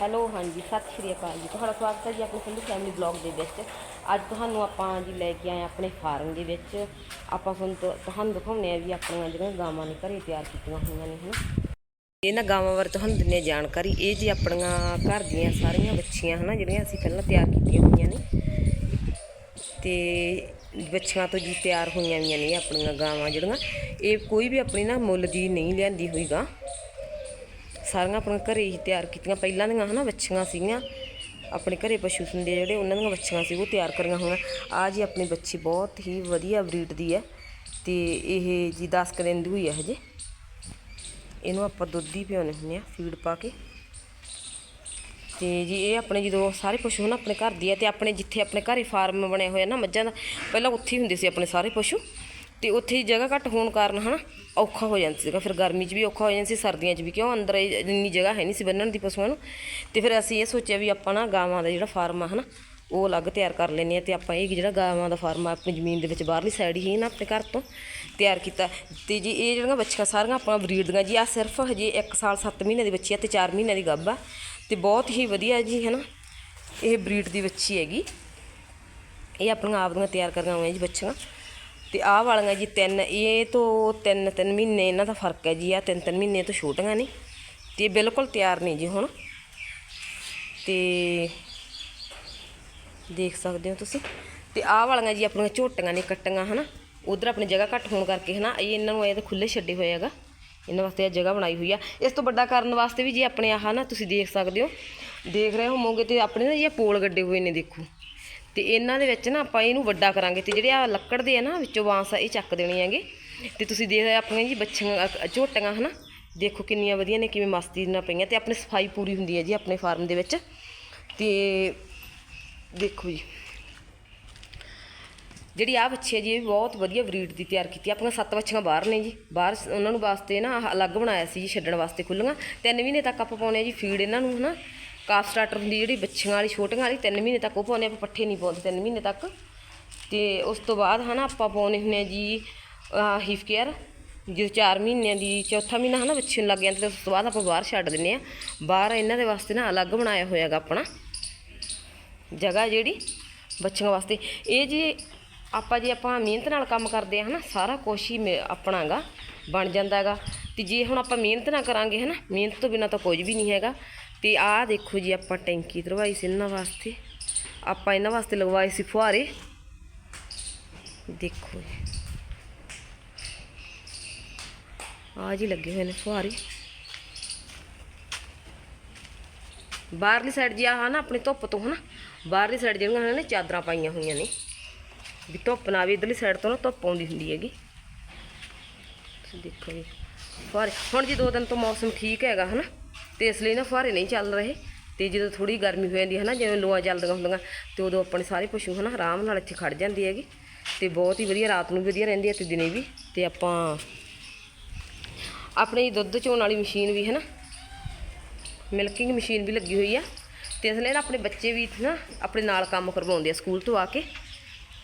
Hello, ਹਾਂਜੀ, ਸਤਿ ਸ਼੍ਰੀ ਅਕਾਲ ਜੀ। ਤੁਹਾਡਾ ਸਵਾਗਤ ਹੈ ਜੀ ਆਪਣੇ ਸੰਧੂ ਫੈਮਿਲੀ ਬਲੌਗ ਦੇ ਵਿੱਚ। ਅੱਜ ਤੁਹਾਨੂੰ ਆਪਾਂ ਜੀ ਲੈ ਕੇ ਆਏ ਹਾਂ ਆਪਣੇ ਫਾਰਮ ਦੇ ਵਿੱਚ। ਆਪਾਂ ਤੁਹਾਨੂੰ ਤੁਹਾਨੂੰ ਦਿਖਾਉਂਦੇ ਆ ਵੀ ਆਪਣੀਆਂ ਜਿਹੜੀਆਂ ਗਾਵਾਂ ਨੇ, ਘਰੇ ਤਿਆਰ ਕੀਤੀਆਂ ਹੋਈਆਂ ਨੇ, ਹਨਾ? ਇਹਨਾਂ ਗਾਵਾਂ ਬਾਰੇ ਤੁਹਾਨੂੰ ਦਿੰਨੇ ਜਾਣਕਾਰੀ। ਇਹ ਜੀ ਆਪਣੀਆਂ ਘਰ ਦੀਆਂ ਸਾਰੀਆਂ ਬੱਚੀਆਂ, ਹਨਾ, ਜਿਹੜੀਆਂ ਅਸੀਂ ਪਹਿਲਾਂ ਤਿਆਰ ਕੀਤੀਆਂ ਹੋਈਆਂ ਨੇ। ਤੇ ਬੱਚੀਆਂ ਤੋਂ ਜੀ ਤਿਆਰ ਹੋਈਆਂ ਵੀਆਂ ਨੇ ਆਪਣੀਆਂ ਗਾਵਾਂ, ਜਿਹੜੀਆਂ। ਇਹ ਕੋਈ ਵੀ ਆਪਣੀ ਨਾ ਮੁੱਲ ਦੀ ਨਹੀਂ ਲਿਆਂਦੀ ਹੋਈ ਗਾਂ ਸਾਰੀਆਂ ਆਪਣੇ ਘਰੇ ਹੀ ਤਿਆਰ ਕੀਤੀਆਂ। ਪਹਿਲਾਂ ਦੀਆਂ ਹਨਾ ਬੱਚੀਆਂ ਸੀਗੀਆਂ। ਆਪਣੇ ਘਰੇ ਪਸ਼ੂ ਹੁੰਦੇ ਆ ਜਿਹੜੇ, ਉਹਨਾਂ ਦੀਆਂ ਬੱਚੀਆਂ ਸੀ, ਉਹ ਤਿਆਰ ਕਰੀਆਂ ਹੋਈਆਂ। ਆ ਜੀ ਆਪਣੀ ਬੱਚੀ ਬਹੁਤ ਹੀ ਵਧੀਆ ਬਰੀਡ ਦੀ ਹੈ ਤੇ ਇਹ ਜੀ 10 ਕੁ ਦਿਨ ਦੀ ਹੋਈ ਹੈ ਹਜੇ। ਇਹਨੂੰ ਆਪਾਂ ਦੁੱਧ ਹੀ ਪਿਆਉਣੇ ਹੁੰਦੇ ਆ ਫੀਡ ਪਾ ਕੇ। ਤੇ ਜੀ ਇਹ ਆਪਣੇ ਜਦੋਂ ਸਾਰੇ ਪਸ਼ੂ ਹਨ ਆਪਣੇ ਘਰ ਦੀ ਹੈ ਤੇ ਆਪਣੇ ਜਿੱਥੇ ਆਪਣੇ ਘਰੇ ਫਾਰਮ ਬਣਿਆ ਹੋਇਆ ਨਾ ਮੱਝਾਂ ਦਾ, ਪਹਿਲਾਂ ਉੱਥੇ ਹੀ ਹੁੰਦੇ ਸੀ ਆਪਣੇ ਸਾਰੇ ਪਸ਼ੂ। ਤੇ ਉੱਥੇ ਜਗ੍ਹਾ ਘੱਟ ਹੋਣ ਕਾਰਨ ਹਨਾ, ਔਖਾ ਹੋ ਜਾਂਦਾ ਸੀਗਾ। ਫਿਰ ਗਰਮੀ 'ਚ ਵੀ ਔਖਾ ਹੋ ਜਾਂਦਾ ਸੀ, ਸਰਦੀਆਂ 'ਚ ਵੀ ਕਿਉਂ? ਅੰਦਰ ਇਹ ਇੰਨੀ ਜਗ੍ਹਾ ਹੈ ਨਹੀਂ ਸੀ ਬੰਨਣ ਦੀ ਪਸ਼ੂਆਂ ਨੂੰ। ਤੇ ਫਿਰ ਅਸੀਂ ਇਹ ਸੋਚਿਆ ਵੀ ਆਪਾਂ ਨਾ ਗਾਵਾਂ ਦਾ ਜਿਹੜਾ ਫਾਰਮ ਆ ਹਨਾ, ਉਹ ਅਲੱਗ ਤਿਆਰ ਕਰ ਲੈਂਦੇ ਆ ਤੇ ਆਪਾਂ ਇਹ ਜਿਹੜਾ ਗਾਵਾਂ ਦਾ ਫਾਰਮ ਆ, ਆਪਣੀ ਜ਼ਮੀਨ ਦੇ ਵਿੱਚ ਬਾਹਰਲੀ ਸਾਈਡ ਹੀ ਨਾ ਆਪਣੇ ਘਰ ਤੋਂ ਤਿਆਰ ਕੀਤਾ। ਤੇ ਜੀ ਇਹ ਜਿਹੜੀਆਂ ਬੱਚੀਆਂ ਸਾਰੀਆਂ ਆਪਣਾ ਬਰੀਡ ਦੀਆਂ ਜੀ ਆ ਸਿਰਫ ਹਜੇ 1 ਸਾਲ 7 ਮਹੀਨੇ ਦੀ ਬੱਚੀ ਆ ਤੇ 4 ਮਹੀਨਿਆਂ ਦੀ ਗੱਭ ਆ। ਤੇ ਬਹੁਤ ਹੀ ਵਧੀਆ ਜੀ, ਹਨਾ, ਇਹ ਬਰੀਡ ਦੀ ਬੱਚੀ ਹੈਗੀ। ਇਹ ਆਪਣੀਆਂ ਆਪ ਦੀਆਂ ਤਿਆਰ ਕਰੀਆਂ ਹੋਈਆਂ ਜੀ ਬੱਚੀਆਂ। ਤੇ ਆਹ ਵਾਲੀਆਂ ਜੀ ਤਿੰਨ, ਇਹ ਤੋਂ ਤਿੰਨ ਤਿੰਨ ਮਹੀਨੇ ਇਹਨਾਂ ਦਾ ਫ਼ਰਕ ਹੈ ਜੀ ਆ ਤਿੰਨ ਤਿੰਨ ਮਹੀਨੇ ਤੋਂ ਛੋਟੀਆਂ ਨੇ, ਤੇ ਇਹ ਬਿਲਕੁਲ ਤਿਆਰ ਨਹੀਂ ਜੀ ਹੁਣ। ਤੇ ਦੇਖ ਸਕਦੇ ਹੋ ਤੁਸੀਂ, ਤੇ ਆਹ ਵਾਲੀਆਂ ਜੀ ਆਪਣੀਆਂ ਝੋਟੀਆਂ ਨੇ ਕੱਟੀਆਂ, ਹਨਾ। ਉਧਰ ਆਪਣੀ ਜਗ੍ਹਾ ਘੱਟ ਹੋਣ ਕਰਕੇ, ਹਨਾ, ਇਹ ਇਹਨਾਂ ਨੂੰ ਇਹ ਤਾਂ ਖੁੱਲੇ ਛੱਡੇ ਹੋਏ ਹੈਗਾ। ਇਹਨਾਂ ਵਾਸਤੇ ਇਹ ਜਗ੍ਹਾ ਬਣਾਈ ਹੋਈ ਆ। ਇਸ ਤੋਂ ਵੱਡਾ ਕਰਨ ਵਾਸਤੇ ਵੀ ਜੀ ਆਪਣੇ ਆਹ ਨਾ ਤੁਸੀਂ ਦੇਖ ਸਕਦੇ ਹੋ। ਦੇਖ ਰਹੇ ਹੋਵੋਗੇ ਤੇ ਆਪਣੇ ਨਾ ਜੀ ਇਹ ਪੋਲ ਗੱਡੇ ਹੋਏ ਨੇ, ਦੇਖੋ। ਤੇ ਇਹਨਾਂ ਦੇ ਵਿੱਚ ਨਾ ਆਪਾਂ ਇਹਨੂੰ ਵੱਡਾ ਕਰਾਂਗੇ ਤੇ ਜਿਹੜੇ ਆ ਲੱਕੜ ਦੇ ਆ ਨਾ ਵਿੱਚੋਂ ਬਾਂਸ ਆ, ਇਹ ਚੱਕ ਦੇਣੇ ਹੈਗੇ। ਤੇ ਤੁਸੀਂ ਦੇਖ ਆਪਣੀਆਂ ਜੀ ਬੱਚੀਆਂ ਅ- ਝੋਟੀਆਂ, ਹਨਾ? ਦੇਖੋ ਕਿੰਨੀਆਂ ਵਧੀਆ ਨੇ, ਕਿਵੇਂ ਮਸਤੀ ਨਾਲ ਪਈਆਂ ਤੇ ਆਪਣੀ ਸਫ਼ਾਈ ਪੂਰੀ ਹੁੰਦੀ ਹੈ ਜੀ ਆਪਣੇ ਫਾਰਮ ਦੇ ਵਿੱਚ। ਤੇ ਦੇਖੋ ਜੀ। ਜਿਹੜੀ ਆ ਬੱਚੀ ਹੈ ਜੀ, ਇਹ ਬਹੁਤ ਵਧੀਆ ਬਰੀਡ ਦੀ ਤਿਆਰ ਕੀਤੀ। ਆਪਣੀਆਂ ਸੱਤ ਬੱਚੀਆਂ ਬਾਹਰ ਨੇ ਜੀ। ਬਾਹਰ ਉਹਨਾਂ ਨੂੰ ਵਾਸਤੇ ਨਾ ਆਹ ਅਲੱਗ ਬਣਾਇਆ ਸੀ ਜੀ, ਛੱਡਣ ਵਾਸਤੇ ਖੁੱਲੀਆਂ ਤਿੰਨ ਮਹੀਨੇ ਤੱਕ ਆਪਾਂ ਪਾਉਣੇ ਆ ਜੀ, ਫੀਡ ਇਹਨਾਂ ਨੂੰ, ਹਨਾ? ਕਾਫ ਸਟਾਰਟਰ ਹੁੰਦੀ ਜਿਹੜੀ ਬੱਚੀਆਂ ਵਾਲੀ, ਛੋਟੀਆਂ ਵਾਲੀ, ਤਿੰਨ ਮਹੀਨੇ ਤੱਕ ਉਹ ਪਾਉਨੇ ਆਪਾਂ ਪੱਠੇ ਨਹੀਂ ਪਾਉਂਦੇ ਤਿੰਨ ਮਹੀਨੇ ਤੱਕ। ਤੇ ਉਸ ਤੋਂ ਬਾਅਦ ਹਨਾ ਆਪਾਂ ਪਾਉਨੇ ਹੁੰਦੇ ਆ ਜੀ ਹੀਫ ਕੇਅਰ ਜਦੋਂ 4 ਮਹੀਨਿਆਂ ਦੀ, ਚੌਥਾ ਮਹੀਨਾ ਹਨਾ ਬੱਚੇ ਨੂੰ ਲੱਗ ਜਾਂਦਾ ਤੇ ਉਸ ਤੋਂ ਬਾਅਦ ਆਪਾਂ ਬਾਹਰ ਛੱਡ ਦਿੰਨੇ ਆ। ਬਾਹਰ ਇਹਨਾਂ ਦੇ ਵਾਸਤੇ ਨਾ ਅਲੱਗ ਬਣਾਇਆ ਹੋਇਆਗਾ ਆਪਣਾ। ਜਗ੍ਹਾ ਜਿਹੜੀ ਬੱਚਿਆਂ ਵਾਸਤੇ। ਇਹ ਜੇ ਆਪਾਂ ਜੇ ਆਪਾਂ ਮਿਹਨਤ ਨਾਲ ਕੰਮ ਕਰਦੇ ਆ ਹਨਾ, ਸਾਰਾ ਕੁਛ ਹੀ ਮੇ- ਆਪਣਾ ਹੈਗਾ ਬਣ ਜਾਂਦਾ ਹੈਗਾ ਤੇ ਜੇ ਹੁਣ ਆਪਾਂ ਮਿਹਨਤ ਨਾ ਕਰਾਂਗੇ ਹਨਾ ਮਿਹਨਤ ਤੋਂ ਬਿਨਾ ਤਾਂ ਕੁਝ ਵੀ ਨਹੀਂ ਹੈਗਾ ਤੇ ਆਹ ਦੇਖੋ ਜੀ ਆਪਾਂ ਟੈਂਕੀ ਧਰਵਾਈ ਸੀ ਇਹਨਾਂ ਵਾਸਤੇ ਆਪਾਂ ਇਹਨਾਂ ਵਾਸਤੇ ਲਗਵਾਏ ਸੀ ਫੁਹਾਰੇ ਦੇਖੋ ਜੀ ਆ ਜੀ ਲੱਗੇ ਹੋਏ ਨੇ ਫੁਹਾਰੇ ਬਾਹਰਲੀ ਸਾਈਡ ਜੀ ਆਹ ਨਾ ਆਪਣੀ ਧੁੱਪ ਤੋਂ ਹਨਾ ਬਾਹਰਲੀ ਸਾਈਡ ਜਿਹੜੀਆਂ ਹਨ ਨੇ ਚਾਦਰਾਂ ਪਾਈਆਂ ਹੋਈਆਂ ਨੇ ਵੀ ਧੁੱਪ ਨਾ ਆਵੇ ਇਧਰਲੀ ਸਾਈਡ ਤੋਂ ਨਾ ਧੁੱਪ ਆਉਂਦੀ ਹੁੰਦੀ ਹੈਗੀ ਤੁਸੀਂ ਦੇਖੋ ਜੀ, ਫੁਹਾਰੇ। ਹੁਣ ਜੀ ਦੋ ਦਿਨ ਤੋਂ ਮੌਸਮ ਠੀਕ ਹੈਗਾ, ਹਨਾ? ਤੇ ਇਸ ਲਈ ਨਾ ਫੁਹਾਰੇ ਨਹੀਂ ਚੱਲ ਰਹੇ। ਤੇ ਜਦੋਂ ਥੋੜੀ ਗਰਮੀ ਹੋ ਜਾਂਦੀ ਹੈ ਨਾ ਜਿਵੇਂ ਲੋਆਂ ਚੱਲਦੀਆਂ ਹੁੰਦੀਆਂ, ਤੇ ਉਦੋਂ ਆਪਣੇ ਸਾਰੇ ਪਸ਼ੂ, ਹਨਾ, ਆਰਾਮ ਨਾਲ ਇੱਥੇ ਖੜ ਜਾਂਦੀ ਹੈਗੀ। ਤੇ ਬਹੁਤ ਹੀ ਵਧੀਆ, ਰਾਤ ਨੂੰ ਵੀ ਵਧੀਆ ਰਹਿੰਦੀ ਹੈ ਤੇ ਦਿਨੇ ਵੀ। ਤੇ ਆਪਾਂ ਆਪਣੀ ਦੁੱਧ ਚੋਣ ਵਾਲੀ ਮਸ਼ੀਨ ਵੀ ਹੈ ਨਾ ਮਿਲਕਿੰਗ ਮਸ਼ੀਨ ਵੀ ਲੱਗੀ ਹੋਈ ਆ। ਤੇ ਇਸ ਲਈ ਨਾ ਆਪਣੇ ਬੱਚੇ ਵੀ ਨਾ ਆਪਣੇ ਨਾਲ ਕੰਮ ਕਰਵਾਉਂਦੇ ਆ ਸਕੂਲ ਤੋਂ ਆ ਕੇ।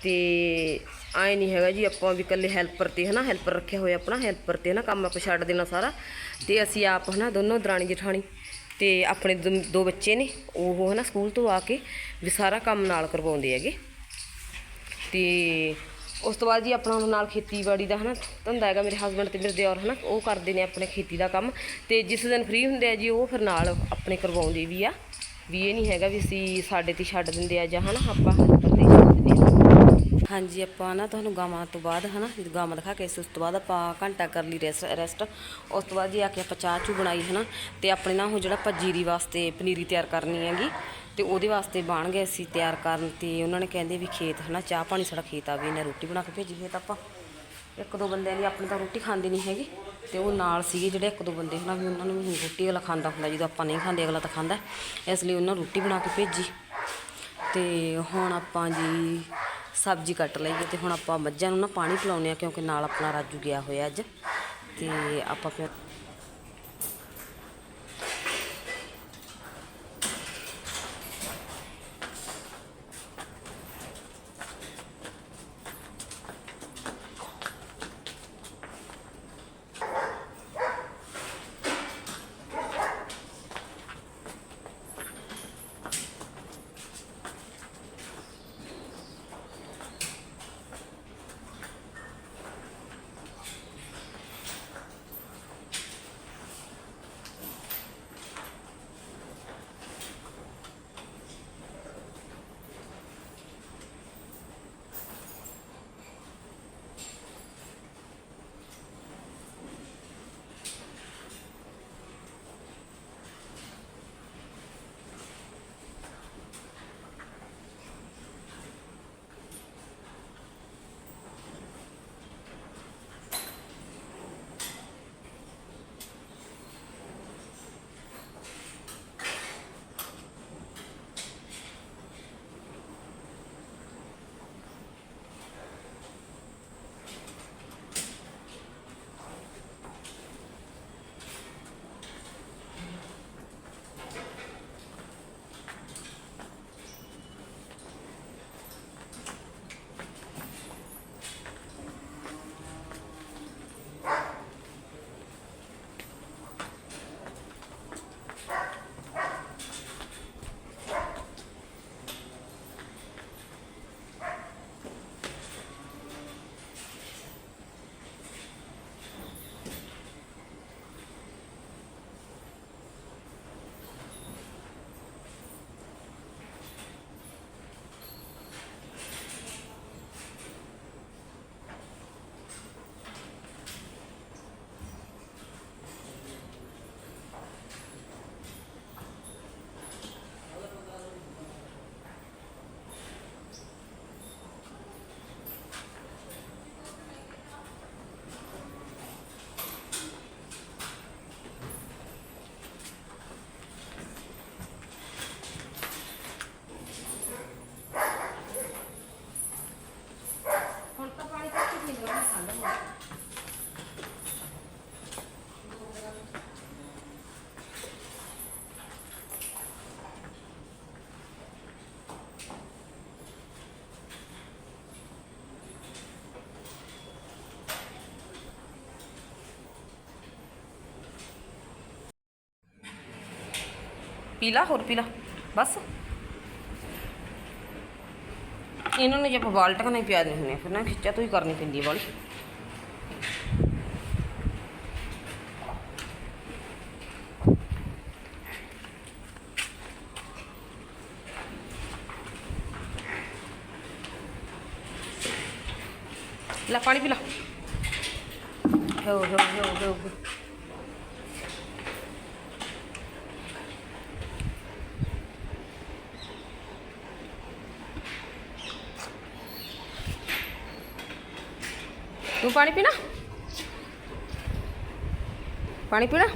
ਤੇ ਆਏ ਨਹੀਂ ਹੈਗਾ ਜੀ, ਆਪਾਂ ਵੀ ਇਕੱਲੇ ਹੈਲਪਰ ਤੇ ਹਨਾ ਹੈਲਪਰ ਰੱਖਿਆ ਹੋਇਆ ਆਪਣਾ ਹੈਲਪਰ ਤੇ ਨਾ ਕੰਮ ਆਪਾਂ ਛੱਡ ਦੇਣਾ ਸਾਰਾ। ਤੇ ਅਸੀਂ ਆਪ ਹਨਾ, ਦੋਨੋਂ ਦਰਾਣੀ ਜਠਾਣੀ ਤੇ ਆਪਣੇ ਦੋ- ਦੋ ਬੱਚੇ ਨੇ, ਉਹ ਹਨਾ ਸਕੂਲ ਤੋਂ ਆ ਕੇ ਵੀ ਸਾਰਾ ਕੰਮ ਨਾਲ ਕਰਵਾਉਂਦੇ ਹੈਗੇ। ਤੇ ਉਸ ਤੋਂ ਬਾਅਦ ਜੀ ਆਪਣਾ ਨਾਲ ਖੇਤੀਬਾੜੀ ਦਾ ਹਨਾ ਧੰਦਾ ਹੈਗਾ, ਮੇਰੇ ਹਸਬੰਡ ਤੇ ਮੇਰੇ ਦਿਓਰ ਹਨਾ, ਉਹ ਕਰਦੇ ਨੇ ਆਪਣੇ ਖੇਤੀ ਦਾ ਕੰਮ। ਤੇ ਜਿਸ ਦਿਨ ਫ੍ਰੀ ਹੁੰਦੇ ਆ ਜੀ, ਉਹ ਫਿਰ ਨਾਲ ਆਪਣੇ ਕਰਵਾਉਂਦੇ ਵੀ ਆ। ਵੀ ਇਹ ਨਹੀਂ ਹੈਗਾ ਵੀ ਅਸੀਂ ਸਾਡੇ ਤੇ ਛੱਡ ਦਿੰਦੇ ਆ ਜਾਂ ਹਨਾ ਆਪਾਂ helper ਤੇ ਛੱਡ ਦਿੰਦੇ ਆ ਹਾਂਜੀ, ਆਪਾਂ ਨਾ ਤੁਹਾਨੂੰ ਗਾਵਾਂ ਤੋਂ ਬਾਅਦ, ਹਨਾ, ਜਦੋਂ ਗਾਵਾਂ ਦਿਖਾ ਕੇ ਉਸ ਤੋਂ ਬਾਅਦ ਆਪਾਂ ਘੰਟਾ ਕਰ ਲਈ ਰੈਸਟ ਰੈਸਟ ਉਸ ਤੋਂ ਬਾਅਦ ਜੀ ਆ ਕੇ ਆਪਾਂ ਚਾਹ ਚੂ ਬਣਾਈ, ਹਨਾ, ਤੇ ਆਪਣੇ ਨਾ ਉਹ ਜਿਹੜਾ ਆਪਾਂ ਜੀਰੀ ਵਾਸਤੇ ਪਨੀਰੀ ਤਿਆਰ ਕਰਨੀ ਹੈਗੀ, ਤੇ ਉਹਦੇ ਵਾਸਤੇ ਬਣ ਗਏ ਸੀ ਤਿਆਰ ਕਰਨ, ਤੇ ਉਹਨਾਂ ਨੇ ਕਹਿੰਦੇ ਵੀ ਖੇਤ, ਹਨਾ, ਚਾਹ ਪਾਣੀ ਸਾਡਾ ਖੇਤ ਆ ਵੀ, ਇਹਨੇ ਰੋਟੀ ਬਣਾ ਕੇ ਭੇਜੀ ਖੇਤ ਆਪਾਂ। ਇੱਕ ਦੋ ਬੰਦਿਆਂ ਦੀ ਆਪਣੀ ਤਾਂ ਰੋਟੀ ਖਾਂਦੇ ਨਹੀਂ ਹੈਗੇ, ਤੇ ਉਹ ਨਾਲ ਸੀਗੇ ਜਿਹੜੇ ਇੱਕ ਦੋ ਬੰਦੇ, ਹਨਾ, ਵੀ ਉਹਨਾਂ ਨੂੰ ਵੀ ਰੋਟੀ ਅਗਲਾ ਖਾਂਦਾ ਹੁੰਦਾ, ਜਦੋਂ ਆਪਾਂ ਨਹੀਂ ਖਾਂਦੇ, ਅਗਲਾ ਤਾਂ ਖਾਂਦਾ। ਇਸ ਲਈ ਉਹਨਾਂ ਰੋਟੀ ਬਣਾ ਕੇ ਭੇਜੀ। ਤੇ ਹੁਣ ਆਪਾਂ ਜੀ ਸਬਜ਼ੀ ਕੱਟ ਲਈਏ ਤੇ ਹੁਣ ਆਪਾਂ ਮੱਝਾਂ ਨੂੰ ਨਾ ਪਾਣੀ ਪਿਲਾਉਂਦੇ ਆ ਕਿਉਂਕਿ ਨਾਲ ਆਪਣਾ ਰਾਜੂ ਗਿਆ ਹੋਇਆ ਅੱਜ ਤੇ ਆਪਾਂ ਫਿਰ ਪੀ ਲਾ, ਹੋਰ ਪੀ ਲਾ, ਬਸ। ਇਹਨਾਂ ਨੂੰ ਜੇ ਆਪਾਂ ਬਾਲਟੀਆਂ ਨਹੀਂ ਪਿਆ ਦੇਣੀ ਹੁੰਦੀਆਂ ਫਿਰ ਨਾ ਖਿੱਚਾ ਤੋਂ ਹੀ ਕਰਨੀ ਪੈਂਦੀ ਹੈ ਵਾਲੀ। ਲੈ ਪਾਣੀ ਪੀ ਲਾ। ਹੋ ਹੋ ਹੋ ਹੋ। ਤੂੰ ਪਾਣੀ ਪੀਣਾ? ਪਾਣੀ ਪੀਣਾ?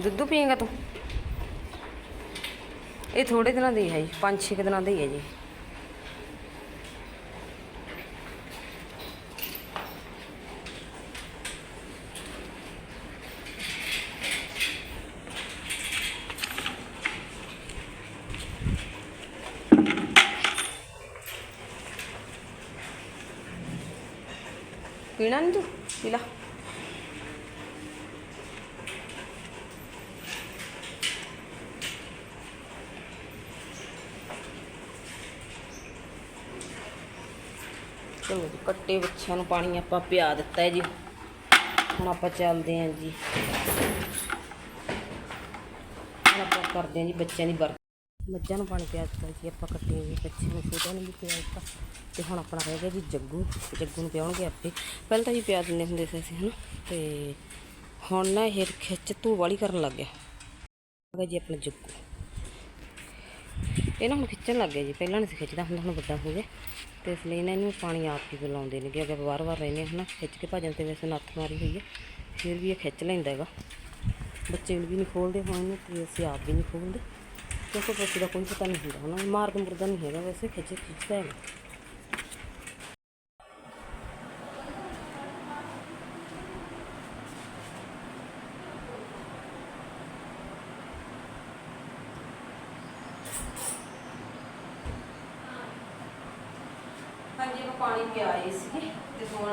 ਦੁੱਧ ਪੀਏਗਾ ਤੂੰ? ਇਹ ਥੋੜੇ ਦਿਨਾਂ ਦੀ ਹੈ ਜੀ 5-6 ਦਿਨਾਂ ਦੀ ਹੈ ਜੀ। ਪੀਣਾ ਨਹੀਂ ਤੂੰ? ਪੀ ਲਾ। ਚਲੋ ਜੀ, ਕੱਟੇ ਬੱਚਿਆਂ ਨੂੰ ਪਾਣੀ ਆਪਾਂ ਪਿਆ ਦਿੱਤਾ ਹੈ ਜੀ। ਹੁਣ ਆਪਾਂ ਚੱਲਦੇ ਹਾਂ ਜੀ। ਹੁਣ ਆਪਾਂ ਕਰਦੇ ਹਾਂ ਜੀ ਬੱਚਿਆਂ ਦੀ ਵਰਤ। ਮੱਝਾਂ ਨੂੰ ਪਾਣੀ ਪਿਆ ਦਿੱਤਾ ਸੀ ਆਪਾਂ ਕੱਟੇ ਜੀ ਬੱਚਿਆਂ ਨੂੰ ਛੋਟਿਆਂ ਨੂੰ ਵੀ ਪਿਆ ਦਿੱਤਾ ਤੇ ਹੁਣ ਆਪਣਾ ਰਹਿ ਗਿਆ ਜੀ ਜੱਗੂ ਜੱਗੂ ਨੂੰ ਪਿਆਉਣਗੇ ਆਪੇ। ਪਹਿਲਾਂ ਤਾਂ ਜੀ ਪਿਆ ਦਿੰਦੇ ਹੁੰਦੇ ਸੀ ਅਸੀਂ, ਹਨਾ? ਤੇ ਹੁਣ ਨਾ ਇਹ ਖਿੱਚ ਧੂ ਵਾਲੀ ਕਰਨ ਲੱਗ ਗਿਆ। ਆ ਜੀ ਆਪਣਾ ਜੱਗੂ। ਇਹ ਨਾ ਹੁਣ ਖਿੱਚਣ ਲੱਗ ਗਿਆ ਜੀ, ਪਹਿਲਾਂ ਨਹੀਂ ਸੀ ਖਿੱਚਦਾ ਹੁੰਦਾ ਹੁਣ ਵੱਡਾ ਹੋ ਗਿਆ। ਤੇ ਇਸ ਲਈ ਨਾ ਇਹਨੂੰ ਪਾਣੀ ਆਪ ਹੀ ਬੁਲਾਉਂਦੇ ਨੇ ਕਿ ਅਗਰ ਵਾਰ-ਵਾਰ ਰਹਿੰਦੇ ਹਨ? ਖਿੱਚ ਕੇ ਭਜਨ ਤੇ ਵੈਸੇ ਨੱਥ ਮਾਰੀ ਹੋਈ ਹੈ ਫਿਰ ਵੀ ਇਹ ਖਿੱਚ ਲੈਂਦਾ ਹੈਗਾ। ਬੱਚੇ ਵੀ ਨਹੀਂ ਖੋਲਦੇ ਹੁਣ ਇਹਨੂੰ, ਤੇ ਅਸੀਂ ਆਪ ਵੀ ਨਹੀਂ ਖੋਲਦੇ। ਕਿਉਂਕਿ ਪਸ਼ੂ ਦਾ ਕੋਈ ਪਤਾ ਨਹੀਂ ਹੁੰਦਾ ਹਨਾ ਮਾਰਗ ਮੁਰਦਾ ਨਹੀਂ ਹੈਗਾ ਵੈਸੇ ਖਿੱਚ ਖਿੱਚਦਾ ਹੈਗਾ ਹਾਂਜੀ, ਆਪਾਂ ਪਾਣੀ ਪਿਆਏ ਸੀਗੇ ਤੇ ਹੁਣ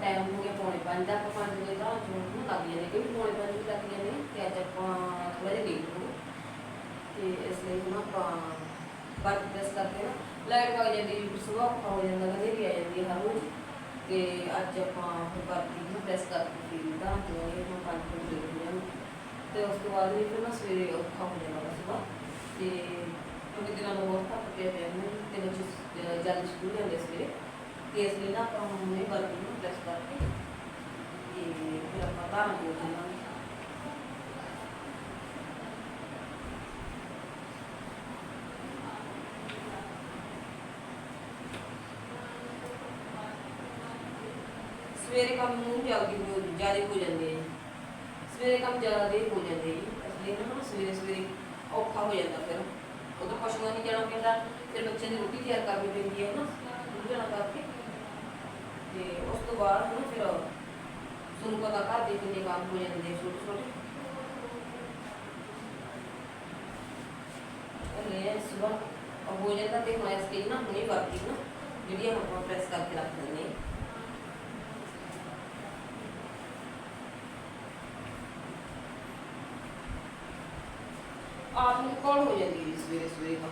ਟਾਈਮ ਹੋ ਗਿਆ ਪੌਣੇ ਪੰਜ ਦਾ ਆਪਾਂ ਪੰਜ ਵਜੇ ਦਾ ਹੁਣ ਲੱਗ ਜਾਂਦੇ, ਕਿਉਂਕਿ ਪੌਣੇ ਪੰਜ ਵਜੇ ਲੱਗ ਜਾਂਦੇ ਨੇ, ਤੇ ਅੱਜ ਆਪਾਂ ਥੋੜਾ ਜਿਹਾ ਲੇਟ ਹੋ ਗਏ ਤੇ ਇਸ ਲਈ ਹੁਣ ਆਪਾਂ ਬਾਕੀ ਪ੍ਰੈਸ ਕਰਦੇ ਨਾ ਲਾਈਟ ਵਗ ਜਾਂਦੀ ਹੈ ਸੁਬਾਹ ਔਖਾ ਹੋ ਜਾਂਦਾ ਹਨੇਰੀ ਆ ਜਾਂਦੀ ਹੈ ਹਰ ਰੋਜ਼। ਤੇ ਅੱਜ ਆਪਾਂ ਫਿਰ ਬਾਕੀ ਨੂੰ ਪ੍ਰੈਸ ਕਰਕੇ ਫਿਰ ਦਾ ਤੋਂ ਇਹ ਹੁਣ ਪੰਜ ਵਜੇ ਲੇਟ ਹੋ ਤੇ ਉਸ ਤੋਂ ਬਾਅਦ ਵੀ ਫਿਰ ਨਾ ਸਵੇਰੇ ਔਖਾ ਹੋ ਜਾਂਦਾ ਸੁਬਾਹ ਤੇ ਕਿਉਂਕਿ ਦਿਨਾਂ ਨੂੰ ਬਹੁਤ ਥੱਕ ਪਿਆ ਪਿਆ ਨੇ ਤੇ ਬੱਚੇ ਜਲਦੀ ਸਕੂਲ ਜਾਂਦੇ ਸਵੇਰੇ। ਤੇ ਇਸ ਲਈ ਨਾ ਆਪਾਂ ਹੁਣ ਇਹ ਵਰਕ ਨੂੰ ਪ੍ਰੈਸ ਕਰਕੇ ਤੇ ਫਿਰ ਆਪਾਂ ਧਾਰਾਂ ਬੋਲ ਦੇਵਾਂਗੇ ਸਵੇਰੇ ਕੰਮ ਨੂੰ ਜਲਦੀ ਹੋ ਜ਼ਿਆਦਾ ਹੋ ਜਾਂਦੇ ਆ। ਸਵੇਰੇ ਕੰਮ ਜ਼ਿਆਦਾ ਦੇਰ ਹੋ ਜਾਂਦੇ ਜੀ। ਇਸ ਲਈ ਨਾ ਸਵੇਰੇ ਸਵੇਰੇ ਔਖਾ ਹੋ ਜਾਂਦਾ ਫਿਰ। ਉਦੋਂ ਪਸ਼ੂਆਂ ਨਹੀਂ ਜਾਣਾ ਪੈਂਦਾ, ਫਿਰ ਬੱਚਿਆਂ ਦੀ ਰੋਟੀ ਤਿਆਰ ਕਰਨੀ ਪੈਂਦੀ ਹੈ ਨਾ ਦੁੱਧ ਜਾਣਾ ਕਰਕੇ। ਤੇ ਉਸ ਤੋਂ ਬਾਅਦ ਨਾ ਫਿਰ ਤੁਹਾਨੂੰ ਪਤਾ ਘਰ ਦੇ ਕਿੰਨੇ ਕੰਮ ਹੋ ਜਾਂਦੇ ਆ ਛੋਟੇ ਛੋਟੇ। ਲੈ ਸਵੇਰ ਹੋ ਜਾਂਦਾ ਤੇ ਹੁਣ ਇਸ ਲਈ ਨਾ ਹੁਣੇ ਵਰਤੀ ਨਾ ਜਿਹੜੀ ਆਪਾਂ ਪ੍ਰੈਸ ਕਰਕੇ ਰੱਖ ਦਿੰਦੇ ਆਪ ਨੂੰ ਕੌਣ ਹੋ ਜਾਂਦੀ ਹੈ ਸਵੇਰੇ ਸਵੇਰੇ ਤਾਂ।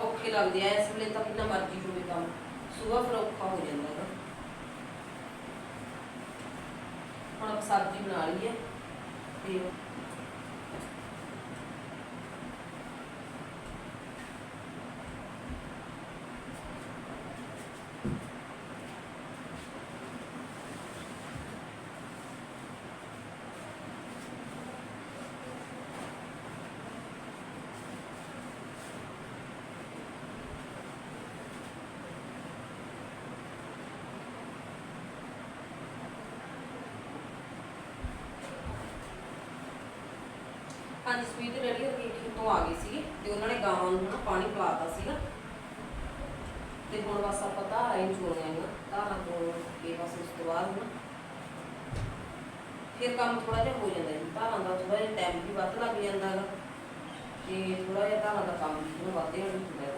ਔਖੇ ਲੱਗਦੇ ਆ, ਇਸ ਵੇਲੇ ਤਾਂ ਕਿੰਨਾ ਮਰਜ਼ੀ ਹੋਵੇ ਕੰਮ। ਸਵੇਰ ਫਿਰ ਔਖਾ ਹੋ ਜਾਂਦਾ ਹੈ ਹੁਣ ਸਬਜ਼ੀ ਬਣਾ ਲਈ ਹੈ। ਤੇ ਹਾਂਜੀ ਸਵੀਟ ਰੈਡੀ ਹੋ ਗਈ ਤੋਂ ਆ ਗਈ ਸੀ ਤੇ ਉਹਨਾਂ ਨੇ ਗਾਵਾਂ ਨੂੰ ਨਾ ਪਾਣੀ ਪਿਲਾਤਾ ਸੀਗਾ। ਤੇ ਹੁਣ ਬਸ ਆਪਾਂ ਧਾਰਾਂ ਹੀ ਚੋਣੀਆਂ ਨੇ, ਧਾਰਾਂ ਤੋਂ ਕੇ ਬਸ ਉਸ ਤੋਂ ਬਾਅਦ ਨਾ ਫਿਰ ਕੰਮ ਥੋੜਾ ਜਿਹਾ ਹੋ ਜਾਂਦਾ ਜੀ। ਧਾਰਾਂ ਦਾ ਥੋੜਾ ਜਿਹਾ ਟਾਈਮ ਵੀ ਵੱਧ ਲੱਗ ਜਾਂਦਾ ਹੈਗਾ। ਤੇ ਥੋੜਾ ਜਿਹਾ ਧਾਰਾਂ ਦਾ ਕੰਮ ਵੀ ਵੱਧ ਹੀ ਹੁੰਦਾ